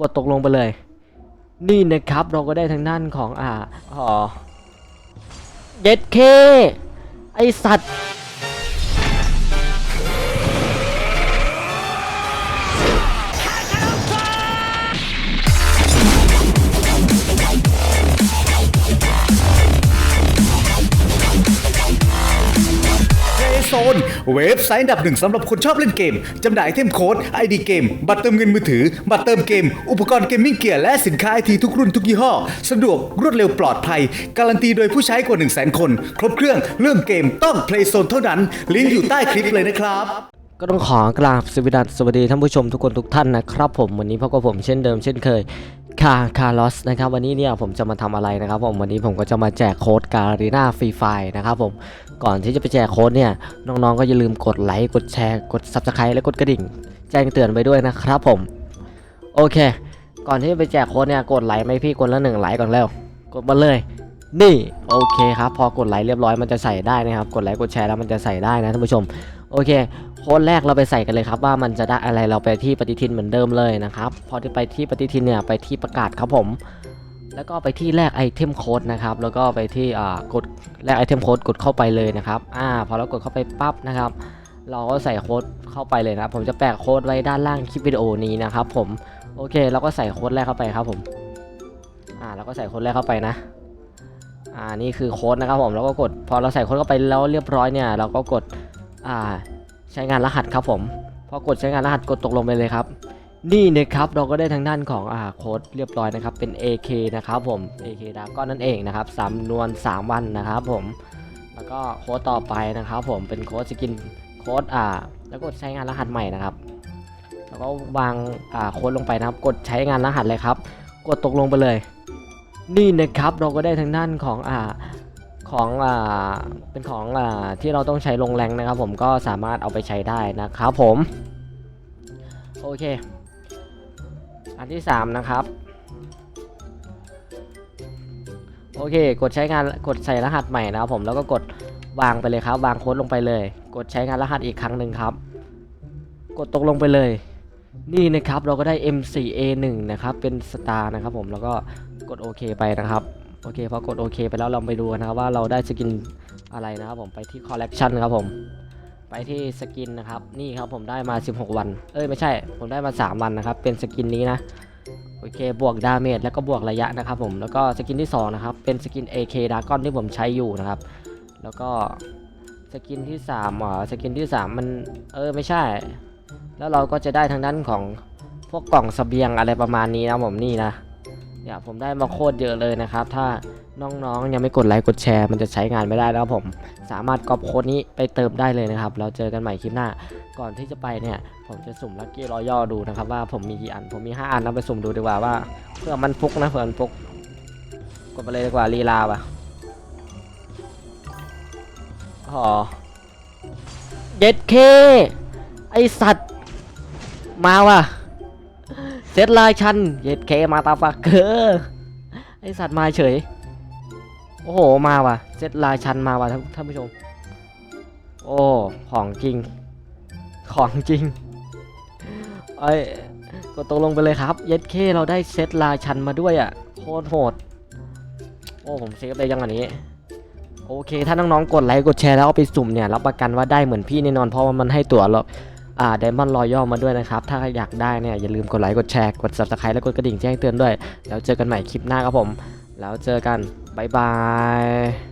กดตกลงไปเลย นี่นะครับเราก็ได้ทางด้านของอ่าอ๋อเย็ดเค ไอสัตว์ โซน เว็บไซต์อันดับหนึ่งสำหรับคนชอบเล่นเกม จำหน่ายเทมโค้ดไอดีเกม บัตรเติมเงินมือถือ บัตรเติมเกม อุปกรณ์เกมมิ่งเกียร์และสินค้าไอทีทุกรุ่นทุกยี่ห้อ สะดวกรวดเร็วปลอดภัย การันตีโดยผู้ใช้กว่า 1 0 0 0 0 0 คน ครบเครื่องเรื่องเกมต้อง Playzone เท่านั้น ลิงก์อยู่ใต้คลิปเลยนะครับก็ต้องขอกราบสวัสดีสวัสดีท่านผู้ชมทุกคนทุกท่านนะครับผมวันนี้พบกับผมเช่นเดิมเช่นเคย ค่าคาร์ลอสนะครับวันนี้เนี่ยผมจะมาทำอะไรนะครับผมวันนี้ผมก็จะมาแจกโค้ดการีนาฟรีไฟนะครับผมก่อนที่จะไปแจกโค้ดเนี่ยน้องๆก็อย่าลืมกดไลค์กดแชร์กด Subscribe และกดกระดิ่ง แจ้งเตือนไปด้วยนะครับผม โอเค ก่อนที่จะไปแจกโค้ดเนี่ยกดไลค์ไหมพี่กดละหนึ่งไลค์ก่อนแล้ว กดมาเลย นี่โอเคครับพอกดไลค์เรียบร้อยมันจะใส่ได้นะครับ กดไลค์กดแชร์แล้วมันจะใส่ได้นะท่านผู้ชม โอเค โค้ดแรกเราไปใส่กันเลยครับว่ามันจะได้อะไรเราไปที่ปฏิทินเหมือนเดิมเลยนะครับพอที่ไปที่ปฏิทินเนี่ยไปที่ประกาศครับผม แล้วก็ไปที่แลกไอเทมโค้ดนะครับแล้วก็ไปที่อ่ากดแลกไอเทมโค้ดกดเข้าไปเลยนะครับอ่าพอเรากดเข้าไปปั๊บนะครับเราก็ใส่โค้ดเข้าไปเลยนะผมจะแปะโค้ดไว้ด้านล่างคลิปวิดีโอนี้นะครับผมโอเคเราก็ใส่โค้ดแรกเข้าไปครับผมอ่าเราก็ใส่โค้ดแรกเข้าไปนะอ่านี่คือโค้ดนะครับผมแล้วก็กดพอเราใส่โค้ดเข้าไปแล้วเรียบร้อยเนี่ยเราก็กด อ่า ใช้งานรหัสครับผม พอกดใช้งานรหัสกดตกลงไปเลยครับ นี่นะครับเราก็ได้ทางด้านของอ่าโค้ดเรียบร้อยนะครับ เป็น AK นะครับผม AK ดาก้อนนั่นเองนะครับสามนวน 3 วันนะครับผม แล้วก็โค้ดต่อไปนะครับผม เป็นโค้ดสกินโค้ดอ่า แล้วกดใช้งานรหัสใหม่นะครับ แล้วก็วางอ่าโค้ดลงไปนะครับ กดใช้งานรหัสเลยครับ กดตกลงไปเลย นี่นะครับเราก็ได้ทางด้านของอ่า ของอ่าเป็นของอ่าที่เราต้องใช้ลงแรงนะครับ ผมก็สามารถเอาไปใช้ได้นะครับผม โอเค อันที่ 3 นะครับ โอเค กดใช้งานกดใส่รหัสใหม่นะครับผมแล้วก็กดวางไปเลยครับ วางโค้ดลงไปเลย กดใช้งานรหัสอีกครั้งหนึ่งครับ กดตกลงไปเลย นี่นะครับเราก็ได้ M4A1 นะครับเป็นสตาร์นะครับผมแล้วก็กดโอเคไปนะครับ โอเคพอกดโอเคไปแล้วเราไปดูนะครับว่าเราได้สกินอะไรนะครับผมไปที่คอลเลกชันครับผมไปที่สกินนะครับนี่ครับผมได้มา 16 วัน เอ้ยไม่ใช่ ผมได้มา 3 วันนะครับ เป็นสกินนี้นะโอเคบวกดาเมจแล้วก็บวกระยะนะครับผมแล้วก็สกินที่2นะครับเป็นสกิน AK ดากอนที่ผมใช้อยู่นะครับ แล้วก็สกินที่3อ่าสกินที่ 3 มันเออไม่ใช่ แล้วเราก็จะได้ทางด้านของพวกกล่องสเสบียงอะไรประมาณนี้นะผมนี่นะ เนี่ยผมได้มาโคตรเยอะเลยนะครับ ถ้าน้องๆ ยังไม่กดไลค์กดแชร์ มันจะใช้งานไม่ได้แล้วผม สามารถก๊อปโค้ดนี้ไปเติมได้เลยนะครับ เราเจอกันใหม่คลิปหน้า ก่อนที่จะไปเนี่ย ผมจะสุ่มลัคกี้รอย่อดูนะครับ ว่าผมมีกี่อัน ผมมี 5 อันนะไปสุ่มดูดีกว่าว่า เพื่อมันฟุกนะเพื่อมันฟุก กดไปเลยดีกว่าลีลาว่ะอ๋อเย็ดเค ไอสัตว์ มาว่ะ เซตลายชันเย็ดเคมาตาฟักเกอร์ไอสัตว์มาเฉย โอ้โหมาว่ะเซตลายชันมาว่ะท่านผู้ชม โอ้ของจริง ของจริงไอ้กดตกลงไปเลยครับเย็ดเคเราได้เซตลายชันมาด้วยอะโคตรโหดโอ้ผมเซฟได้ยังอันนี้โอเค ถ้าน้องๆ กดไลค์ กดแชร์แล้วเอาไปสุ่มเนี่ย รับประกันว่าได้เหมือนพี่แน่นอน เพราะว่ามันให้ตั๋วเรอ่า ไดมอนด์รอย่อมาด้วยนะครับ ถ้าอยากได้เนี่ยอย่าลืมกดไลค์กดแชร์กด subscribe และกดกระดิ่งแจ้งเตือนด้วย แล้วเจอกันใหม่คลิปหน้าครับผม แล้วเจอกันบ๊ายบาย